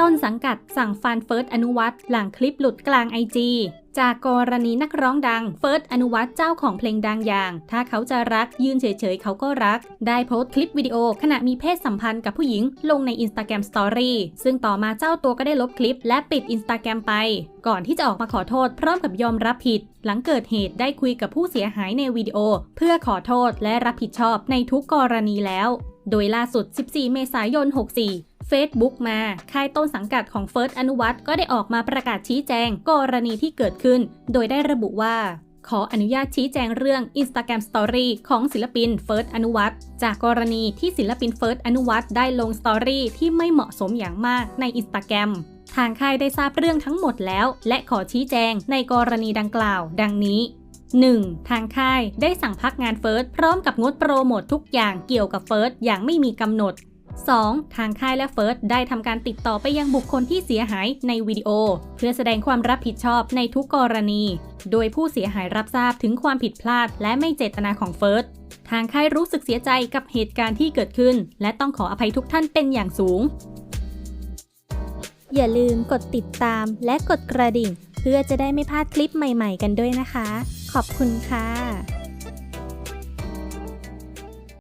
ต้นสังกัดสั่งฟันเฟิร์สอนุวัตหลังคลิปหลุดกลางไอจีจากกรณีนักร้องดังเฟิร์สอนุวัตเจ้าของเพลงดังอย่าง ถ้าเขาจะรักยืนเฉยๆ เขาก็รัก ได้โพสต์คลิปวิดีโอขณะมีเพศสัมพันธ์กับผู้หญิงลงใน Instagram Story ซึ่งต่อมาเจ้าตัวก็ได้ลบคลิปและปิด Instagram ไป ก่อนที่จะออกมาขอโทษพร้อมกับยอมรับผิด หลังเกิดเหตุได้คุยกับผู้เสียหายในวิดีโอ เพื่อขอโทษและรับผิดชอบในทุกกรณีแล้ว โดยล่าสุด 14 เมษายน 64 Facebook มา ค่ายต้นสังกัดของเฟิร์สอนุวัตก็ได้ออกมาประกาศชี้แจงกรณีที่เกิดขึ้น โดยได้ระบุว่าขออนุญาตชี้แจงเรื่อง Instagram Story ของศิลปินเฟิร์สอนุวัตจากกรณีที่ศิลปินเฟิร์สอนุวัตได้ลงสตอรี่ที่ไม่เหมาะสมอย่างมากใน Instagram ทางค่ายได้ทราบเรื่องทั้งหมดแล้ว และขอชี้แจงในกรณีดังกล่าว ดังนี้ 1. ทางค่ายได้สั่งพักงานเฟิร์สพร้อมกับงดโปรโมททุกอย่างเกี่ยวกับเฟิร์สอย่างไม่มีกำหนด 2. ทางค่ายและเฟิร์สได้ทำการติดต่อไปยังบุคคลที่เสียหายในวิดีโอ เพื่อแสดงความรับผิดชอบในทุกกรณี โดยผู้เสียหายรับทราบถึงความผิดพลาดและไม่เจตนาของเฟิร์สทางค่ายรู้สึกเสียใจกับเหตุการณ์ที่เกิดขึ้น และต้องขออภัยทุกท่านเป็นอย่างสูง อย่าลืมกดติดตามและกดกระดิ่ง เพื่อจะได้ไม่พลาดคลิปใหม่ ๆ กันด้วยนะคะ ขอบคุณค่ะ